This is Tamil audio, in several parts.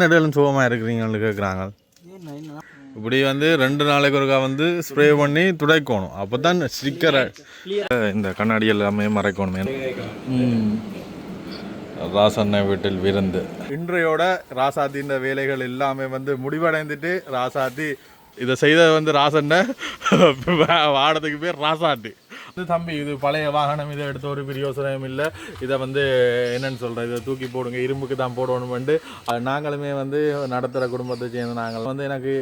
நடுவில் சுகமாக இருக்கிறீங்கன்னு கேட்குறாங்க இப்படி வந்து ரெண்டு நாளைக்கு ஒருக்கா வந்து ஸ்ப்ரே பண்ணி துடைக்கணும். அப்போ தான் ஸ்டிக்கரை இந்த கண்ணாடி எல்லாமே மறைக்கணும். ராசண்ண வீட்டில் விருந்து. இன்றையோட ராசாத்தின் வேலைகள் எல்லாமே வந்து முடிவடைந்துட்டு ராசாத்தி இதை செய்தது வந்து ராசண்ண வாடத்துக்கு பேர் ராசாட்டி இது தம்பி இது பழைய வாகனம் இதை எடுத்த ஒரு பிரயோசனம் இல்லை. இதை வந்து என்னன்னு சொல்கிறது இதை தூக்கி போடுங்க இரும்புக்கு தான் போடணுமெண்டு அஹ், நாங்களுமே வந்து நடத்துகிற குடும்பத்தை சேர்ந்த நாங்கள். வந்து எனக்கு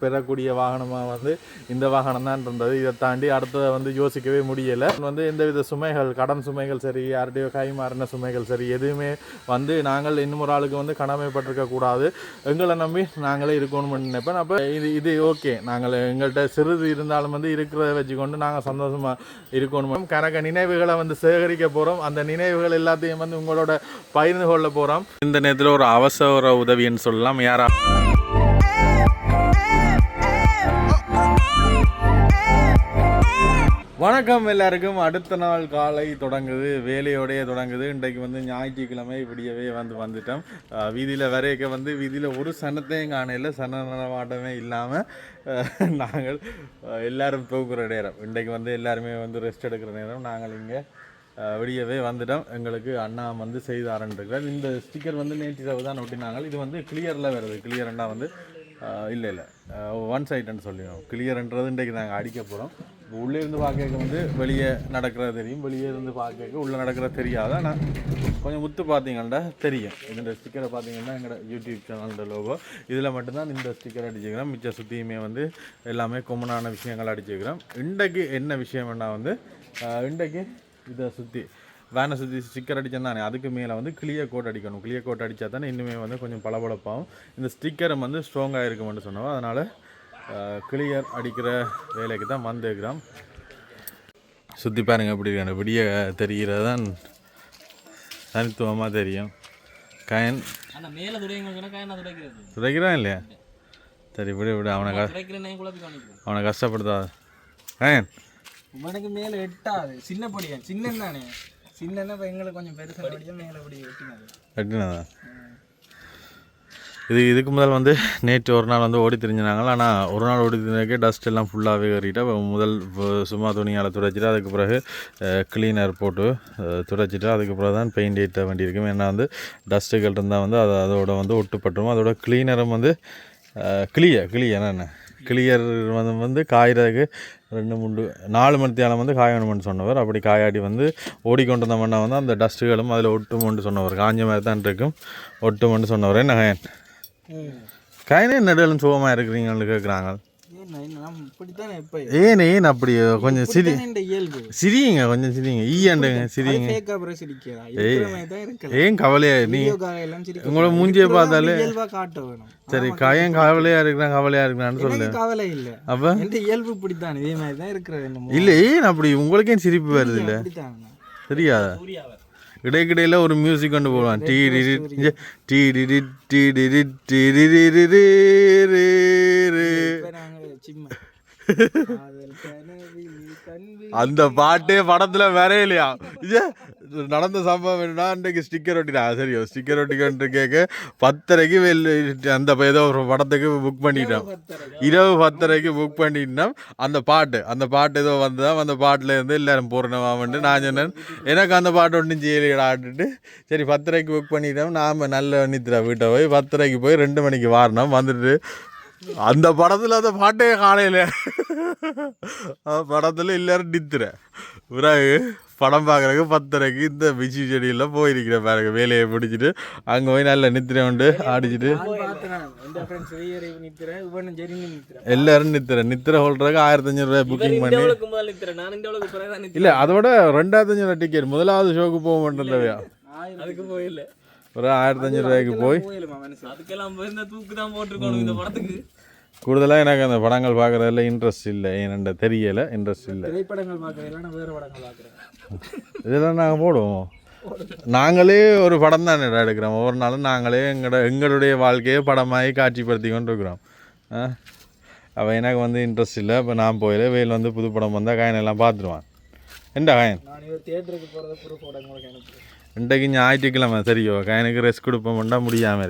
பெறக்கூடிய வாகனமாக வந்து இந்த வாகனம் தான் இருந்தது. இதை தாண்டி அடுத்ததை வந்து யோசிக்கவே முடியலை. வந்து எந்தவித சுமைகள் கடன் சுமைகள் சரி யார்கிட்டயோ கை மாறின சுமைகள் சரி எதுவுமே வந்து நாங்கள் இன்னும் ஒரு ஆளுக்கு வந்து கடமைப்பட்டிருக்க கூடாது. எங்களை நம்பி நாங்களே இருக்கணும்னு நினைப்பேன். அப்போ இது இது ஓகே நாங்கள் எங்கள்கிட்ட சிறிது இருந்தாலும் வந்து இருக்கிறத வச்சுக்கொண்டு நாங்கள் சந்தோஷமாக இருக்கணும்? கணக்க நினைவுகளை வந்து சேகரிக்க போகிறோம் அந்த நினைவுகள் எல்லாத்தையும் வந்து உங்களோட பகிர்ந்து கொள்ள போகிறோம் இந்த நேரத்தில் ஒரு அவசர உதவின்னு சொல்லலாம். யாரா வணக்கம் எல்லாருக்கும். அடுத்த நாள் காலை தொடங்குது. வேலையோடைய தொடங்குது. இன்றைக்கு வந்து ஞாயிற்றுக்கிழமை இப்படியவே வந்து வந்துட்டோம். வீதியில் வரையக்க வந்து வீதியில் ஒரு சனத்தையும் காணையில் சன இல்லாமல் நாங்கள் எல்லோரும் எல்லாரும் தூக்குற நேரம். இன்றைக்கு வந்து எல்லாருமே வந்து ரெஸ்ட் எடுக்கிற நேரம். நாங்கள் இங்கே விடியவே வந்துட்டோம். எங்களுக்கு அண்ணா வந்து செய்தாரன்றிருக்கிறார் இந்த ஸ்டிக்கர் வந்து நேற்று தான் ஒட்டினாங்க. இது வந்து கிளியரில் வருது. கிளியர்னா வந்து இல்லை இல்லை. ஒன் சைடுன்னு சொல்லிடும் கிளியர்ன்றது இன்றைக்கு நாங்கள் அடிக்க போகிறோம் உள்ளே இருந்து பார்க்க வந்து வெளியே நடக்கிறது தெரியும். வெளியே இருந்து பார்க்க உள்ளே நடக்கிறது தெரியாது. ஆனால் கொஞ்சம் முத்து பார்த்தீங்கன்னா தெரியும். இதோட ஸ்டிக்கரை பார்த்தீங்கன்னா எங்களோட யூடியூப் சேனலோட லோகோ இதில் மட்டும்தான் இந்த ஸ்டிக்கர் அடிச்சுக்கிறோம். மிச்ச சுற்றியுமே வந்து எல்லாமே கொம்மனான விஷயங்கள் அடிச்சுக்கிறோம். இன்றைக்கு என்ன விஷயம்னா வந்து இன்றைக்கு இதை சுற்றி வேனை சுற்றி ஸ்டிக்கர் அடித்தேன் தானே அதுக்கு மேலே வந்து கிளியர் கோட் அடிக்கணும். கிளியர் கோட் அடித்தா தானே இன்னுமே வந்து கொஞ்சம் பளபளப்பாகும் இந்த ஸ்டிக்கரும் வந்து ஸ்ட்ராங்காக இருக்குமென்னு சொன்னோம் அதனால் கிளியர் அடிக்கிற வேலைக்கு தான் வந்துருக்கிறோம். சுற்றி பாருங்க எப்படி இருக்கு. விடிய தெரிகிறது தான் தனித்துவமாக தெரியும். கயன்? துடைக்கிறான் இல்லையா? சரி விடு விடு. அவனை அவனை கஷ்டப்படுத்தாத. கயன்? உனக்கு மேல எட்டாது. சின்ன படியா? சின்ன தானே. சின்னன்னா இப்போ எங்களுக்கு கொஞ்சம் பெருசாக படியா மேலே படி எட்டினது கட்டினதா இது இதுக்கு முதல் வந்து நேற்று ஒரு நாள் வந்து ஓடி திரிஞ்சினாங்க ஆனால் ஒரு நாள் ஓடி திரிஞ்சக்கே டஸ்ட் எல்லாம் ஃபுல்லாகவே ஏறிட்டு முதல் சும்மா துணியால் துடைச்சிட்டு அதுக்கு பிறகு க்ளீனர் போட்டு துடைச்சிட்டு அதுக்கு பிறகு தான் பெயிண்ட் ஏற்ற வேண்டியிருக்கும் ஏன்னா வந்து டஸ்ட்டுகள் இருந்தால் வந்து அது அதோட வந்து ஒட்டுப்பட்டுரும். அதோட க்ளீனரும் வந்து கிளியர் கிளியர் என்ன கிளியர் வந்து வந்து காயறதுக்கு ரெண்டு மூணு நாலு மணித்தியாலம் வந்து காயணும்னு சொன்னவர். அப்படி காயாடி வந்து ஓடிக்கொண்டு வந்தோம்னா வந்து அந்த டஸ்ட்டுகளும் அதில் ஒட்டுமோன்னு சொன்னவர். காஞ்ச மாதிரி தான் இருக்கும். ஒட்டுமோன்னு சொன்னவர். என்ன காயன்? காயனே நடுவில் சுகமாக இருக்கிறீங்கன்னு கேட்குறாங்க. ஏன் ஏன் ஏன் அப்படி? கொஞ்சம் சிரி சிரிங்க கொஞ்சம் சிரிங்க ஈயாண்டுங்க இருக்கலாம். ஏன் கவலையா? நீ உங்களோட மூஞ்சியை பார்த்தாலே சரி கயன் கவலையா இருக்கிறான் கவலையா இருக்கிறான்னு சொல்லு. கவலை இல்லை. அப்போ? இயல்பு இப்படித்தான்? இதே மாதிரி தான் இருக்கிறது இல்லை ஏன் அப்படி? உங்களுக்கே சிரிப்பு வருது இல்லை? தெரியாதா? இடைக்கிடையில ஒரு மியூசிக் கொண்டு போவான் டீ டிடி டீ டிடி டீ டிடி டீ டிடி அந்த பாட்டே படத்துல வரையலையா? இது நடந்த சம்பவம் என்னன்னா அன்றைக்கு ஸ்டிக்கர் ஒட்டினா சரியோ ஸ்டிக்கர் ஒட்டிக்கிட்டு கேட்க பத்தரைக்கு அந்த ஏதோ ஒரு படத்துக்கு புக் பண்ணிட்டோம். இரவு பத்தரைக்கு புக் பண்ணிட்டோம் அந்த பாட்டு அந்த பாட்டு ஏதோ வந்ததா அந்த பாட்டில் இருந்து எல்லாரும் பூர்ணமாமன்ட்டு நான் சொன்னேன் எனக்கு அந்த பாட்டு ஒன்றும் செய்யலைடான்ட்டு சரி பத்தரைக்கு புக் பண்ணிட்டோம். நாம் நல்ல நித்திரா வீட்டை போய் பத்தரைக்கு போய் ரெண்டு மணிக்கு வாரணும். வந்துட்டு அந்த படத்தில் அந்த பாட்டே காலையில். படத்தில் எல்லாரும் நித்துற. பிறகு படம் பார்க்குறதுக்கு பத்தரைக்கு இந்த பிச்சி செடியெல்லாம் போயிருக்கிறேன் பாருங்க வேலையை பிடிச்சிட்டு அங்கே போய் நல்ல நித்திரை உண்டு ஆடிச்சிட்டு எல்லாரும் நித்திரை நித்திரை ஹோல்டருக்கு ஆயிரத்தி அஞ்சூறுரூவா புக்கிங் பண்ணி. இல்லை அதோட ரெண்டாயிரத்தி அஞ்சூறுவா டிக்கெட் முதலாவது ஷோக்கு போக மாட்டேன்லையா அதுக்கு போயில்ல. ஒரு ஆயிரத்தி அஞ்சூறுவாய்க்கு போய் போயிலுமா மனசு அதுக்கெல்லாம் போயிருந்தா தூக்கு தான் போட்டிருக்கணும் இந்த படத்துக்கு. கூடுதலாக எனக்கு அந்த படங்கள் பார்க்குறதுல இன்ட்ரெஸ்ட் இல்லை. ஏனென்ற தெரியலை இன்ட்ரெஸ்ட் இல்லை. திரைப்படங்கள் பார்க்குறேன் நான் வேறு படங்கள் பார்க்குறேன். இதெல்லாம் நாங்கள் போடுவோம். நாங்களே ஒரு படம் தானே எடுக்கிறோம். ஒவ்வொரு நாளும் நாங்களே எங்களோட எங்களுடைய வாழ்க்கையை படமாகி காட்சிப்படுத்தி கொண்டு இருக்கிறோம் அவன் எனக்கு வந்து இன்ட்ரெஸ்ட் இல்லை. இப்போ நான் போயில வெயில் வந்து புது படம் வந்தால் காயன் எல்லாம் பார்த்துருவான். என்ன காயன்? நான் தியேட்டருக்கு போகிறத ப்ரூஃப் உங்களுக்கு அனுப்புகிறேன் இன்றைக்கு ஞாயிற்றுக்கிழமை சரியோ? ரெஸ்ட் முடியாமல்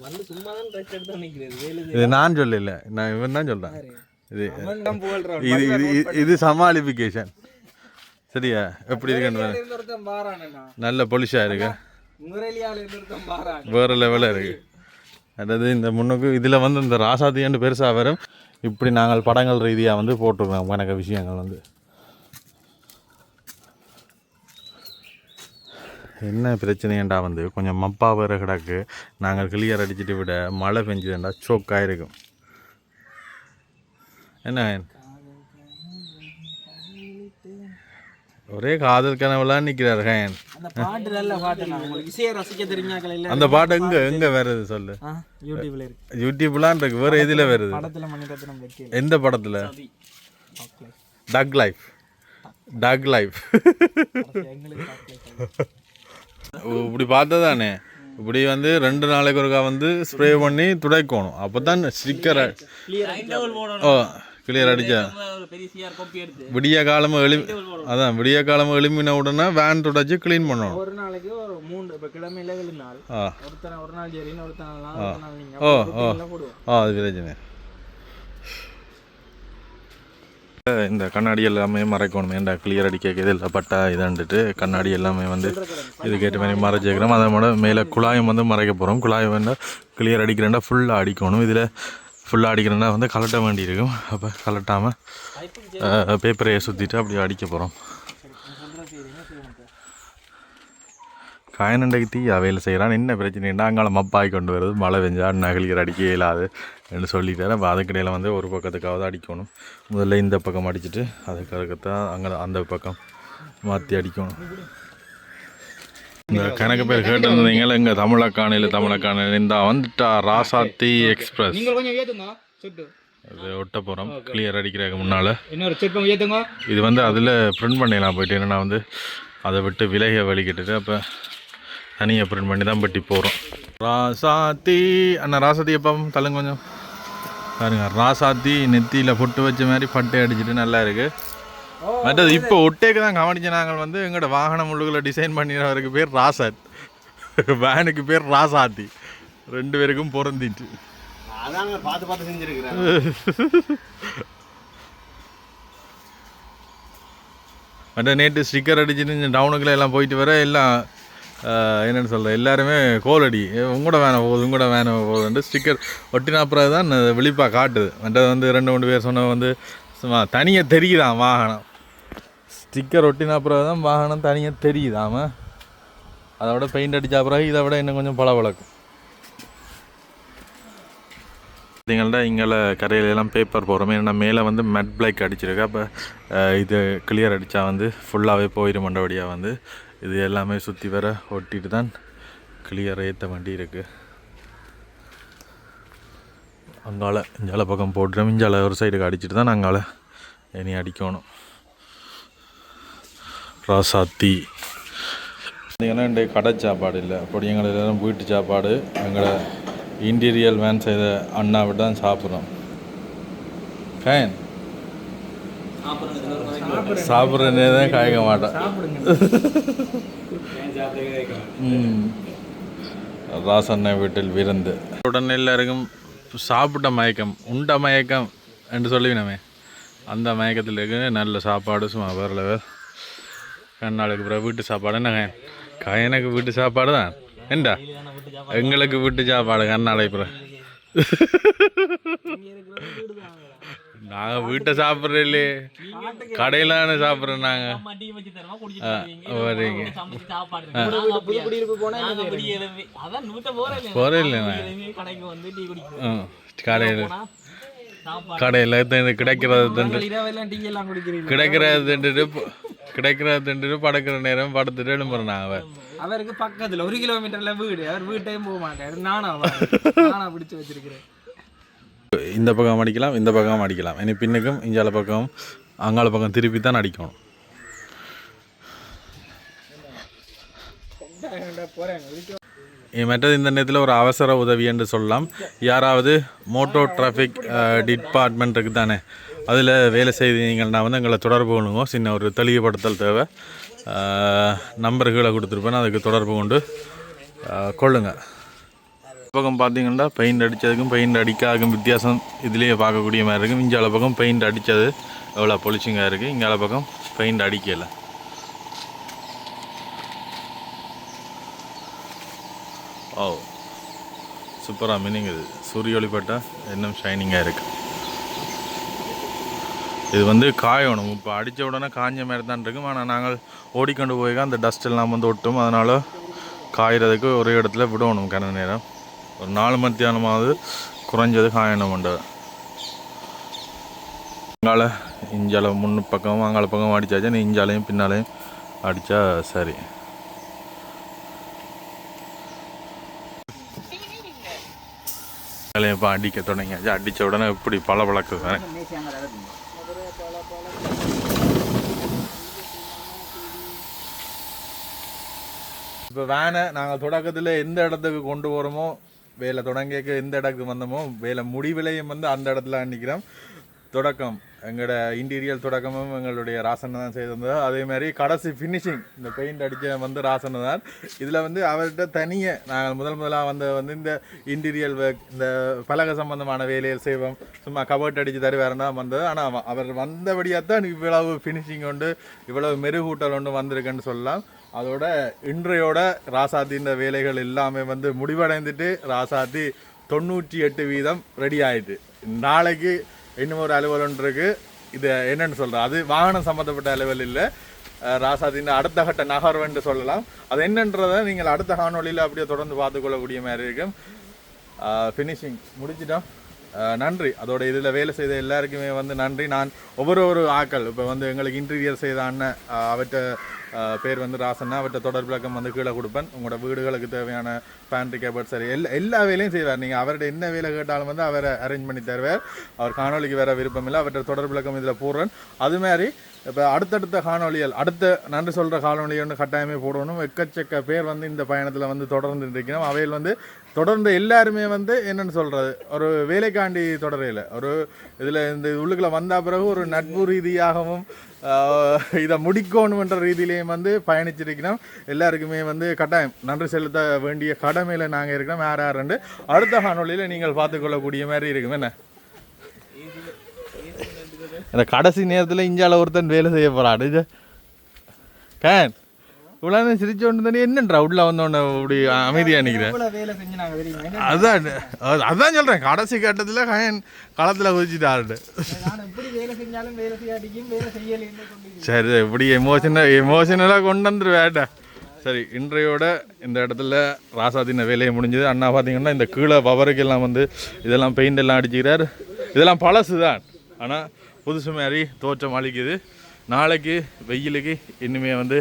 வந்து சும்மா தான் ரெஸ்ட் எடுத்து நிக்கிறது வேலை இது நான் சொல்லல. நான் இவன் தான் சொல்றேன். இது இது இது இது- சமாளிஃபிகேஷன் சரியா? எப்படி இருக்குன்னு நல்ல பொலிஷாக இருக்கு. வேறு லெவலில் இருக்கு. அதாவது இந்த முன்னுக்கு இதில் வந்து இந்த ராசாத்தியாண்டு பெருசாக வரும். இப்படி நாங்கள் படங்கள் ரீதியாக வந்து போட்டிருக்கோம். கணக்க விஷயங்கள் வந்து. என்ன பிரச்சனைண்டா வந்து? கொஞ்சம் மப்பா வேறு கிடக்கு. நாங்கள் கிளியர் அடிச்சிட்டு விட மழை பெஞ்சதுண்டா சோக்காக இருக்கும் என்ன? ஒரே காதல் கனவுலாம் நிற்கிறார் ஹேன். அந்த பாட்டு எங்கே எங்கே வருது சொல்லு? யூடியூப்லாம் இருக்கு. வேறு எதில் வருது? எந்த படத்தில்? டக் லைஃப் டக் லைஃப் இப்படி பார்த்ததானே? இப்படி வந்து ரெண்டு நாளைக்கு ஒருக்கா வந்து ஸ்ப்ரே பண்ணி துடைக்கணும். அப்போ தான் ஸ்டிக்கர் ஓ கிளியர் அடிச்சா. விடிய காலமாக எழு அதான் விடிய காலமாக எழும்பின உடனே வேன் துடைச்சி க்ளீன் பண்ணணும். ஒரு நாளைக்கு ஒரு மூணு இப்ப கிழமையில நாள். ஒருத்தனை ஒரு நாள் சரின்னு ஒருத்தனை ஓ ஓ. ஆ அது பிரச்சனை. இந்த கண்ணாடி எல்லாமே மறைக்கணும் ஏன்டா கிளியர் அடிக்க இதில் பட்டா இதாண்டுட்டு கண்ணாடி எல்லாமே வந்து இதுக்கேற்ற மாதிரி மறைச்சிக்கிறோம் அதை விட மேலே குழாயம் வந்து மறைக்க போகிறோம் குழாயம் வந்து கிளியர் அடிக்கிறேன்டா ஃபுல்லாக அடிக்கணும். இதில் ஃபுல்லாக அடிக்கிறேன்னா வந்து கலட்ட வேண்டியிருக்கும். அப்போ கலட்டாமல் பேப்பரையை சுற்றிட்டு அப்படியே அடிக்க போகிறோம் காயனண்டைக்கு தீ வேலை செய்கிறான் என்ன பிரச்சனைன்னா அங்கால மப்பாய் கொண்டு வருது. மழை பெஞ்சா நகலிகர் அடிக்க இயலாது என்று சொல்லிட்டாரு. அப்போ அதுக்கிடையில் வந்து ஒரு பக்கத்துக்காவது அடிக்கணும். முதல்ல இந்த பக்கம் அடிச்சுட்டு அதுக்கடுத்தான் அங்கே அந்த பக்கம் மாற்றி அடிக்கணும். இந்த கணக்கு பேர் கேட்டிருந்தீங்களா எங்கள் தமிழக்கானையில் தமிழக்கானையில் இந்த வந்துட்டா ராசாத்தி எக்ஸ்பிரஸ். அது ஒட்ட போகிறோம் கிளியர் அடிக்கிறதுக்கு முன்னால். இது வந்து அதில் பிரிண்ட் பண்ணிடலாம் போயிட்டு. என்னன்னா வந்து அதை விட்டு விலகிய வலிக்கிட்டுட்டு அப்போ தனியாக பிரிண்ட் பண்ணி தான் பட்டி போகிறோம் ராசாத்தி அண்ணா ராசாத்தி எப்போ தள்ளுங்க கொஞ்சம். பாருங்க ராசாத்தி நெத்தியில் பொட்டு வச்ச மாதிரி பட்டை அடிச்சிட்டு நல்லா இருக்கு. மற்றது இப்போ ஒட்டேக்கு தான் கவனிச்ச நாங்கள் வந்து எங்களோட வாகனம் உள்ளுக்குள்ள டிசைன் பண்ணிடுறவருக்கு பேர் ராசாத். வேனுக்கு பேர் ராசாத்தி. ரெண்டு பேருக்கும் பொருந்திட்டு. பார்த்து பார்த்து செஞ்சிருக்கிறேன் மற்ற நேற்று ஸ்டிக்கர் அடிச்சுட்டு டவுனுக்குள்ள எல்லாம் போயிட்டு வர எல்லாம் என்னென்னு சொல்ல எல்லாருமே கோல் அடி உங்களோட வேணும் போகுது உங்களோட வேணும் போகுதுன்ட்டு ஸ்டிக்கர் ஒட்டினாப்புறது தான் விழிப்பாக காட்டுது. மற்றது வந்து ரெண்டு மூணு பேர் சொன்ன வந்து சும்மா தனியாக தெரியுதான் வாகனம். ஸ்டிக்கர் ஒட்டின தான் வாகனம் தனியாக தெரியுதாம அதை விட பெயிண்ட் அடித்த அப்புறம் இதை விட இன்னும் கொஞ்சம் பளபளக்கும். பார்த்தீங்கன்னா இங்கே கரையிலெல்லாம் பேப்பர் போடுறோம் ஏன்னா மேலே வந்து மெட் பிளாக் அடிச்சிருக்கு. அப்போ இது கிளியர் அடித்தா வந்து ஃபுல்லாகவே போயிடும் மண்டபடியாக வந்து. இது எல்லாமே சுற்றி வர ஒட்டிட்டு தான் கிளியர் ஏற்ற வண்டி இருக்குது அங்கால இஞ்சால பக்கம் போட்டுறோம் இஞ்சால ஒரு சைடுக்கு அடிச்சிட்டு தான் அங்கால இனி அடிக்கணும். ராசாத்தி. பார்த்தீங்கன்னா இன்றைய கடை சாப்பாடு இல்லை. அப்படி எங்களை எல்லாம் வீட்டு சாப்பாடு. எங்களை இன்டீரியல் வேன் செய்த அண்ணாவை தான் சாப்பிட்றோம். ஃபேன் சாப்பிட்றதே தான் காய்க்க மாட்டேன் ராசண்ண வீட்டில் விருந்து. உடனே எல்லாருக்கும் சாப்பிட்ட மயக்கம் உண்ட மயக்கம் என்று சொல்லிவினமே. அந்த மயக்கத்தில் இருக்கு நல்ல சாப்பாடு சும்மா வேறு. லெவல் கண்ணாளுக்கு பிறகு வீட்டு சாப்பாடு என்ன கயன் கயனுக்கு வீட்டு சாப்பாடு தான். ஏண்டா? எங்களுக்கு வீட்டு சாப்பாடு கண்ணாளை பிறகு. நாங்கள் வீட்டை சாப்பிட்றோம் இல்லையே கடையில் சாப்பிட்றோம் வரீங்க நாங்க குடிப்போம் கடையில். கடையில் கிடைக்கிறது திண்டு இரவெல்லாம் டீ எல்லாம் குடிக்கிறீங்க கிடைக்கிறது திண்டுட்டு கிடைக்கிறத திண்டுட்டு படுக்கிற நேரம் படுத்துட்டு எழும்புறேன் நான் அவன் அவருக்கு பக்கத்துல ஒரு கிலோமீட்டர்ல வீடு. அவர் வீட்டையும் போக மாட்டாரு. நானா நானா பிடிச்சு வச்சிருக்கிறேன். இந்த பக்கம் அடிக்கலாம் இந்த பக்கம் அடிக்கலாம். இனி பின்னுக்கும் இஞ்சால பக்கம் அங்கால பக்கம் திருப்பி தான் அடிக்கணும். போறேன் மற்றது இந்த நேரத்தில் ஒரு அவசர உதவி என்று சொல்லலாம். யாராவது மோட்டோ டிராஃபிக் டிபார்ட்மெண்ட் இருக்குது தானே அதில் வேலை செய்தீங்கன்னா வந்து எங்களை தொடர்பு கொள்ளுங்க. சின்ன ஒரு தெளிவுபடுத்தல் தேவை. நம்பர்களை கொடுத்துருப்பேன் அதுக்கு தொடர்பு கொண்டு கொள்ளுங்கள் பக்கம் பார்த்தீங்கன்னா பெயிண்ட் அடித்ததுக்கும் பெயிண்ட் அடிக்காதுக்கும் வித்தியாசம் இதுலேயே பார்க்கக்கூடிய மாதிரி இருக்கும். இங்கால பக்கம் பெயிண்ட் அடித்தது எவ்வளோ பொலிச்சிங்காக இருக்குது இங்கால பக்கம் பெயிண்ட் அடிக்கலை. ஓ சூப்பராக மீனிங் இது சூரிய ஒளிப்பட்டா இன்னும் ஷைனிங்காக இருக்குது இது வந்து காயணும். இப்போ அடித்த உடனே காஞ்ச மாதிரி தான் இருக்கும். ஆனால் நாங்கள் ஓடிக்கொண்டு போய் அந்த டஸ்ட் எல்லாம் வந்து ஒட்டும். அதனால் காயறதுக்கு ஒரே இடத்துல விடணும். கன நேரம். ஒரு நாலு மத்தியானமாவது குறைஞ்சது காயணம் பண்ணுறது அங்கால இஞ்சால முன்னு பக்கம் அங்கால பக்கம் அடித்தாச்சா நீ இஞ்சாலையும் பின்னாலையும் அடித்தா சரி. இப்போ அடிக்க தொடங்கியாச்சு. அடித்த உடனே இப்படி பல பழக்குது இப்போ வேனை நாங்கள் தொடக்கத்தில் எந்த இடத்துக்கு கொண்டு போகிறோமோ வேலை தொடங்கிக்க எந்த இடத்துக்கு வந்தோமோ வேலை முடிவிலையும் வந்து அந்த இடத்துல நிற்கிறோம். தொடக்கம் எங்களோட இன்டீரியல் தொடக்கமும் எங்களுடைய ராசனை தான் செய்திருந்தது அதே மாதிரி கடைசி ஃபினிஷிங் இந்த பெயிண்ட் அடித்த வந்து ராசனை தான். இதில் வந்து அவர்கிட்ட தனியே நாங்கள் முதல் முதலாக வந்து வந்து இந்த இன்டீரியல் ஒர்க் இந்த பலக சம்பந்தமான வேலையை செய்வோம். சும்மா கபர்ட் அடித்து தருவாருன்னா வந்தது. ஆனால் அவர் வந்தபடியாக தான் இவ்வளவு ஃபினிஷிங் உண்டு இவ்வளவு மெருகூட்டல் ஒன்று வந்திருக்குன்னு சொல்லலாம். அதோட இன்றையோட ராசாத்தின் வேலைகள் எல்லாமே வந்து முடிவடைந்துட்டு ராசாத்தி தொண்ணூற்றி எட்டு வீதம் ரெடி ஆயிட்டு. நாளைக்கு இன்னும் ஒரு அலுவல் ஒன்று இருக்கு. இது என்னன்னு சொல்கிறேன் அது வாகனம் சம்மந்தப்பட்ட அலுவல் இல்லை. ராசாத்தின் அடுத்த கட்ட நகர்வுன்னு சொல்லலாம். அது என்னன்றதை நீங்கள் அடுத்த காணொலியில் அப்படியே தொடர்ந்து பார்த்துக்கொள்ளக்கூடிய மாதிரி இருக்கும். ஃபினிஷிங் முடிச்சிட்டோம் நன்றி. அதோட இதில் வேலை செய்த எல்லாருக்குமே வந்து நன்றி. நான் ஒவ்வொரு ஒரு ஆக்கள் இப்போ வந்து எங்களுக்கு இன்டீரியர் செய்த அண்ணன் அஹ் பேர் வந்து ராசன்னா அவற்றை தொடர் விளக்கம் வந்து கீழே கொடுப்பேன். உங்களோட வீடுகளுக்கு தேவையான பேண்ட்ரி கேபர்ட் சரி எல்லா எல்லா வேலையும் செய்வார். நீங்கள் அவர்கிட்ட என்ன வேலை கேட்டாலும் வந்து அவரை அரேஞ்ச் பண்ணி தருவார். அவர் காணொலிக்கு வேற விருப்பம் இல்லை. அவர்கிட்ட தொடர் விளக்கம் இதில் போடுறேன். அது மாதிரி இப்போ அடுத்தடுத்த காணொளிகள் அடுத்த நன்றி சொல்கிற காணொளி ஒன்று கட்டாயமே போடணும். எக்கச்சக்க பேர் வந்து இந்த பயணத்தில் வந்து தொடர்ந்து இருக்கிறோம் அவையில் வந்து தொடர்ந்து எல்லாருமே வந்து என்னன்னு சொல்கிறது ஒரு வேலைக்காண்டி தொடரையில். ஒரு இதில் இந்த உள்ளுக்குள்ள வந்த பிறகு ஒரு நட்பு ரீதியாகவும் இதை முடிக்கணுன்ற ரீதியிலையும் வந்து பயணிச்சிருக்கிறோம் எல்லாருக்குமே வந்து கட்டாயம். நன்றி செலுத்த வேண்டிய கடமையில் நாங்கள் இருக்கிறோம். யார் யாருண்டு அடுத்த காணொளியில் நீங்கள் பார்த்துக்கொள்ளக்கூடிய மாதிரி இருக்கும். என்ன? இந்த கடைசி நேரத்தில் இஞ்சால ஒருத்தன் வேலை செய்ய போகிறான் கேன் இவ்வளோ சிரிச்சு கொண்டு தானே என்னன்றா உள்ள வந்தோடனே இப்படி நாங்க தெரியுமா என்ன அதான் அது- அதான் சொல்கிறேன் கடைசி கட்டத்தில் கயன் களத்தில் சொல்லி சரி இப்படி எமோஷனல் எமோஷனலாக கொண்டு வந்துருவேட்டா சரி இன்றையோட இந்த இடத்துல ராசாதின வேலையை முடிஞ்சது. அண்ணா பார்த்தீங்கன்னா இந்த கீழே பவருக்கெல்லாம் வந்து இதெல்லாம் பெயிண்ட் எல்லாம் அடிச்சுக்கிறார். இதெல்லாம் பழசு தான். ஆனால் புதுசு மாதிரி தோற்றம் அளிக்குது. நாளைக்கு வெயிலுக்கு இன்னுமே வந்து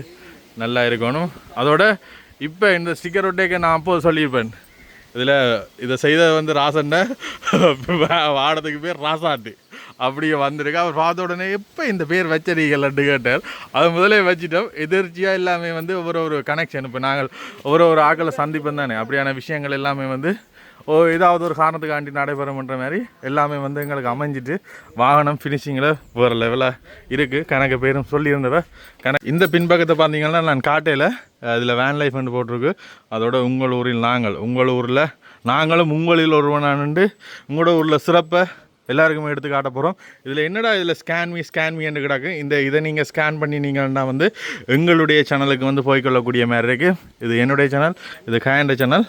நல்லா இருக்கணும். அதோட இப்போ இந்த ஸ்டிக்கர் ஒட்டேக்க நான் அப்போது சொல்லியிருப்பேன். இதில் இதை செய்த வந்து ராசன்ன. வாடத்துக்கு பேர் ராசாட்டு. அப்படியே வந்திருக்கு. அவர் பார்த்த உடனே எப்போ இந்த பேர் வச்சறீங்கள்ட்டு கேட்டார். அது முதலே வச்சிட்டோம். எதிர்ச்சியாக எல்லாமே வந்து ஒவ்வொரு ஒரு கனெக்ஷன் இப்போ நாங்கள் ஒவ்வொரு ஒரு ஆக்களை சந்திப்போம் தானே. அப்படியான விஷயங்கள் எல்லாமே வந்து ஓ ஏதாவது ஒரு காரணத்துக்காண்டி நடைபெறும்ன்ற மாதிரி எல்லாமே வந்து எங்களுக்கு அமைஞ்சிட்டு வாகனம் ஃபினிஷிங்கில் வேறு லெவலில் இருக்குது கணக்கு பேரும் சொல்லியிருந்தவ கண இந்த பின்பக்கத்தை பார்த்தீங்கன்னா நான் காட்டையில் அதில் வேன் லைஃப் வந்து போட்டிருக்கு. அதோட உங்கள் ஊரில் நாங்கள். உங்கள் ஊரில் நாங்களும் உங்களில் ஒருவனானுண்டு உங்களோட ஊரில் சிறப்பை எல்லாருக்குமே எடுத்து காட்ட போகிறோம் இதில் என்னடா இதில் ஸ்கேன் மீ ஸ்கேன் மீ என்று கிடக்கு. இந்த இதை நீங்கள் ஸ்கேன் பண்ணினீங்கன்னா வந்து எங்களுடைய சேனலுக்கு வந்து போய்க்கொள்ளக்கூடிய மாதிரி இருக்குது இது என்னுடைய சேனல் இது கயண்ட சேனல்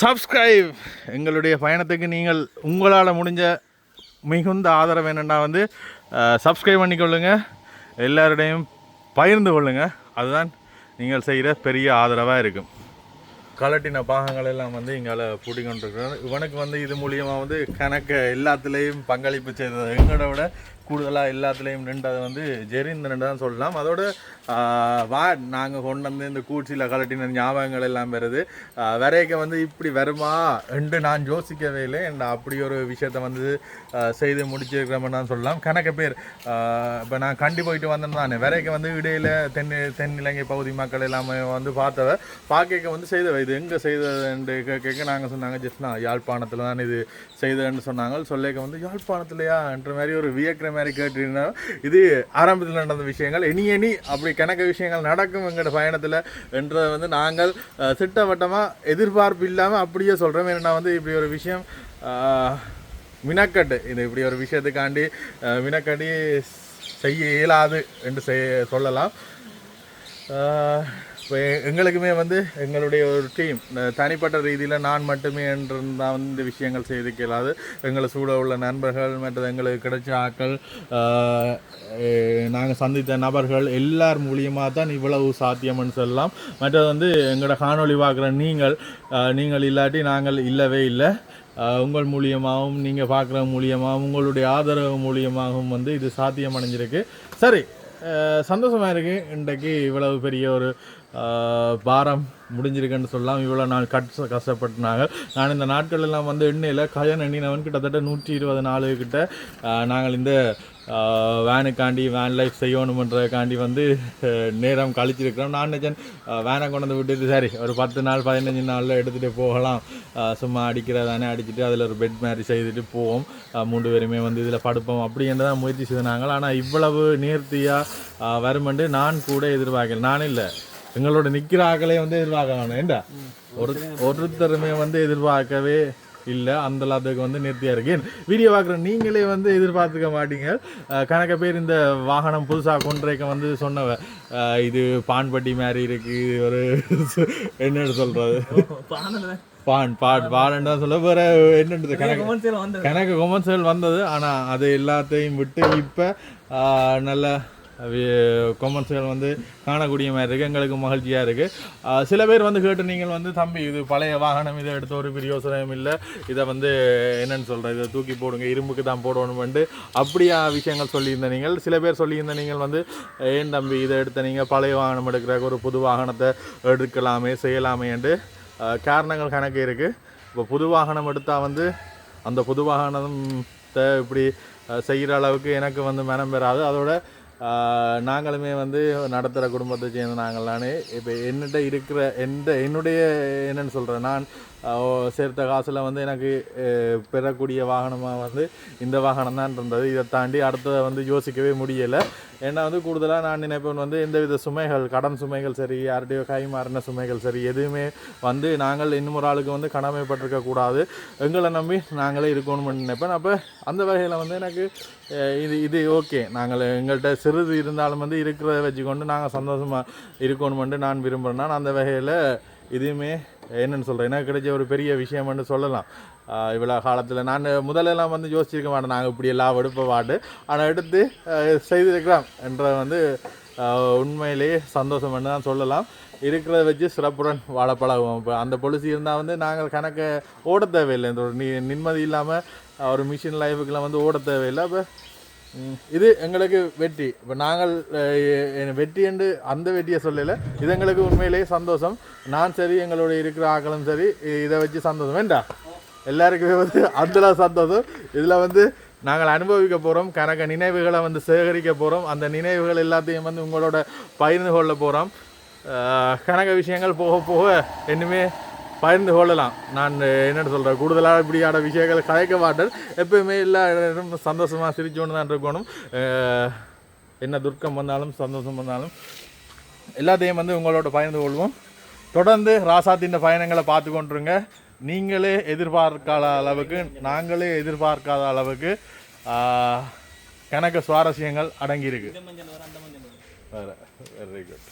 சப்ஸ்கிரைப் எங்களுடைய பயணத்துக்கு நீங்கள் உங்களால் முடிஞ்ச மிகுந்த ஆதரவு என்னென்னா வந்து சப்ஸ்கிரைப் பண்ணிக்கொள்ளுங்க. எல்லாருடையும் பகிர்ந்து கொள்ளுங்கள் அதுதான் நீங்கள் செய்கிற பெரிய ஆதரவாக இருக்கும். கலட்டின பாகங்கள் எல்லாம் வந்து இங்கால பூட்டிக்கொண்டிருக்கிறோம் இவனுக்கு வந்து இது மூலியமாக வந்து கணக்கு எல்லாத்துலேயும் பங்களிப்பு செய்தது. எங்களோட விட கூடுதலாக எல்லாத்துலேயும் நின்றது வந்து ஜெரிந்து நின்று சொல்லலாம். அதோட வா நாங்கள் கொண்டு வந்து இந்த கூச்சியில் கலட்டின ஞாபகங்கள் எல்லாம் வருது. ஆஹ், வரைக்க வந்து இப்படி வருமா என்று நான் யோசிக்கவே இல்லை. என் அப்படி ஒரு விஷயத்த வந்து செய்து முடிச்சிருக்கிறோம்னு தான் சொல்லலாம். கணக்கு பேர் இப்போ நான் கண்டி போயிட்டு வந்தேன் தானே. வரைக்க வந்து இடையில தென் தென்னிலங்கை பகுதி மக்கள் எல்லாமே வந்து பார்த்தவ பார்க்க வந்து செய்தவ இது எங்கே செய்ததுன்னு கேட்க நாங்கள் சொன்னாங்க ஜஸ்ட் நான் யாழ்ப்பாணத்தில் தான் இது செய்ததுன்னு சொன்னாங்க. சொல்லேக்க வந்து யாழ்ப்பாணத்துலையா? என்ற மாதிரி ஒரு வியக்கிற மாதிரி கேட்டிருந்தோம் இது ஆரம்பத்தில் நடந்த விஷயங்கள். இனி இனி அப்படி கணக்கு விஷயங்கள் நடக்கும் எங்களோட பயணத்தில் என்றதை வந்து நாங்கள் திட்டவட்டமாக எதிர்பார்ப்பு இல்லாமல் அப்படியே சொல்கிறோம் ஏன்னா வந்து இப்படி ஒரு விஷயம் மினக்கட்டு இது இப்படி ஒரு விஷயத்துக்காண்டி மினக்கடி செய்ய இயலாது என்று செய்ய சொல்லலாம். இப்போ எங்களுக்குமே வந்து எங்களுடைய ஒரு டீம் தனிப்பட்ட ரீதியில் நான் மட்டுமே என்று தான் வந்து இந்த விஷயங்கள் செய்து கேளாது. எங்களை சூட உள்ள நண்பர்கள் மற்றது எங்களுக்கு கிடைச்ச ஆக்கள் நாங்கள் சந்தித்த நபர்கள் எல்லார் மூலியமாக தான் இவ்வளவு சாத்தியம்னு சொல்லலாம். மற்றது வந்து எங்களோட காணொலி பார்க்குற நீங்கள் நீங்கள் இல்லாட்டி நாங்கள் இல்லவே இல்லை. உங்கள் மூலியமாகவும் நீங்கள் பார்க்குற மூலியமாகவும் உங்களுடைய ஆதரவு மூலியமாகவும் வந்து இது சாத்தியம் அடைஞ்சிருக்கு. சரி சந்தோஷமாக இருக்குது இன்றைக்கு இவ்வளவு பெரிய ஒரு பாரம் முடிஞ்சிருக்குன்னு சொல்லலாம். இவ்வளோ நாள் கஷ்ட கஷ்டப்பட்டுனாங்க. நான் இந்த நாட்கள் எல்லாம் வந்து எண்ணெயில் கயன் எண்ணினவன் கிட்டத்தட்ட நூற்றி இருபது நாலு கிட்ட நாங்கள் இந்த வேனுக்காண்டி வேன் லைஃப் செய்யணுமன்றதுக்காண்டி வந்து நேரம் கழிச்சிருக்கிறோம். நான் நினச்சேன் வேனை கொண்டு வந்து விட்டுட்டு சரி ஒரு பத்து நாள் பதினஞ்சு நாளில் எடுத்துகிட்டு போகலாம். சும்மா அடிக்கிறதானே அடிச்சுட்டு அதில் ஒரு பெட் மாதிரி செய்துட்டு போவோம். மூன்று பேருமே வந்து இதில் படுப்போம். அப்படின்னு தான் முயற்சி செய்தாங்க. ஆனால் இவ்வளவு நேர்த்தியாக வருமென்று நான் கூட எதிர்பார்க்கல. நான் இல்லை. எங்களோட நிற்கிற ஆக்களே வந்து எதிர்பார்க்க வேணும் ஏண்டா ஒரு ஒருத்தருமே வந்து எதிர்பார்க்கவே இல்லை. அந்த அளவுக்கு வந்து நேர்த்தியாக இருக்கு. ஏன்? வீடியோ பார்க்குற நீங்களே வந்து எதிர்பார்த்துக்க மாட்டீங்க. கணக்க பேர் இந்த வாகனம் புதுசாக கொண்டுரைக்க வந்து சொன்னவ இது பான்பட்டி மாதிரி இருக்கு. இது ஒரு என்னன்னு சொல்றது? பான் பாட் பாலன்னு தான் சொல்ல வேற என்னன்றது? கணக்கு கணக்கு கொமர்சியல் வந்தது. ஆனால் அது எல்லாத்தையும் விட்டு இப்போ நல்ல கொமர்சியல் வந்து காணக்கூடிய மாதிரி இருக்குது எங்களுக்கு மகிழ்ச்சியாக இருக்குது சில பேர் வந்து கேட்டு நீங்கள் வந்து தம்பி இது பழைய வாகனம் இதை எடுத்த ஒரு பிரயோசனம் இல்லை. இதை வந்து என்னன்னு சொல்கிறது இதை தூக்கி போடுங்க இரும்புக்கு தான் போடணும்ட்டு அப்படியா விஷயங்கள் சொல்லியிருந்த நீங்கள். சில பேர் சொல்லியிருந்த நீங்கள் வந்து ஏன் தம்பி இதை எடுத்த நீங்கள் பழைய வாகனம் எடுக்கிறக்கு ஒரு புது வாகனத்தை எடுக்கலாமே செய்யலாமேன்ட்டு என்று காரணங்கள் கணக்கு இருக்குது இப்போ புது வாகனம் எடுத்தால் வந்து அந்த புது வாகனத்தை இப்படி செய்கிற அளவுக்கு எனக்கு வந்து மனம் பெறாது. அதோட நாங்களுமே வந்து நடத்துகிற குடும்பத்தை சேர்ந்த நாங்களானே இப்போ என்னிட்ட இருக்கிற எந்த என்னுடைய என்னன்னு சொல்கிறேன் நான் சேர்த்த காசில் வந்து எனக்கு பெறக்கூடிய வாகனமாக வந்து இந்த வாகனம் தான் இருந்தது. இதை தாண்டி அடுத்ததை வந்து யோசிக்கவே முடியலை. ஏன்னா வந்து கூடுதலாக நான் நினைப்பேன் வந்து எந்தவித சுமைகள் கடன் சுமைகள் சரி யார்கிட்டயோ கை மாறின சுமைகள் சரி எதுவுமே வந்து நாங்கள் இன்னும் ஒரு ஆளுக்கு வந்து கடமைப்பட்டிருக்க கூடாது. எங்களை நம்பி நாங்களே இருக்கணும்னு நினைப்பேன். அப்போ அந்த வகையில் வந்து எனக்கு இது இது ஓகே. நாங்கள் எங்கள்கிட்ட சிறிது இருந்தாலும் வந்து இருக்கிறத வச்சுக்கொண்டு நாங்கள் சந்தோஷமாக இருக்கணுமென்று நான் விரும்புகிறேன் நான் அந்த வகையில் இதுவுமே என்னன்னு சொல்கிறேன் எனக்கு கிடைச்ச ஒரு பெரிய விஷயம்னு சொல்லலாம். இவ்வளோ காலத்தில் நான் முதலெல்லாம் வந்து யோசிச்சிருக்க மாட்டேன். நாங்கள் இப்படி எல்லாம் எடுப்ப பாட்டு. ஆனால் எடுத்து செய்திருக்கலாம் என்ற வந்து உண்மையிலேயே சந்தோஷம் தான் சொல்லலாம். இருக்கிறத வச்சு சிறப்புடன் வாழ பழகுவோம். இப்போ அந்த பொலிசி இருந்தால் வந்து நாங்கள் கணக்கை ஓட தேவையில்லை. இந்த ஒரு நி நிம்மதி இல்லாமல் ஒரு மிஷின் லைஃபுக்கெல்லாம் வந்து ஓட தேவையில்லை. அப்போ இது எங்களுக்கு வெற்றி. இப்போ நாங்கள் வெற்றி என்று அந்த வெற்றியை சொல்லலை. இது எங்களுக்கு உண்மையிலேயே சந்தோஷம். நான் சரி எங்களுடைய இருக்கிற ஆக்களும் சரி இதை வச்சு சந்தோஷம். வேண்டா எல்லாருக்குமே வந்து அதில் சந்தோஷம். இதில் வந்து நாங்கள் அனுபவிக்க போகிறோம் கணக்க நினைவுகளை வந்து சேகரிக்க போகிறோம் அந்த நினைவுகள் எல்லாத்தையும் வந்து உங்களோட பகிர்ந்து கொள்ள போகிறோம் கணக்க விஷயங்கள் போக போக இன்னுமே பகிர்ந்து கொள்ளலாம். நான் என்னென்னு சொல்கிறேன் கூடுதலாக இப்படியான விஷயங்கள் கலைக்க மாட்டேன். எப்பயுமே எல்லா இடமும் சந்தோஷமாக சிரிச்சோன்னு தான் இருக்கணும். என்ன துர்க்கம் வந்தாலும் சந்தோஷம் வந்தாலும். எல்லாத்தையும் வந்து உங்களோட பகிர்ந்து கொள்வோம். தொடர்ந்து ராசாத்தின் பயணங்களை பார்த்து கொண்டிருங்க. நீங்களே எதிர்பார்க்காத அளவுக்கு நாங்களே எதிர்பார்க்காத அளவுக்கு கணக்கு சுவாரஸ்யங்கள் அடங்கியிருக்கு. வர வெரி குட்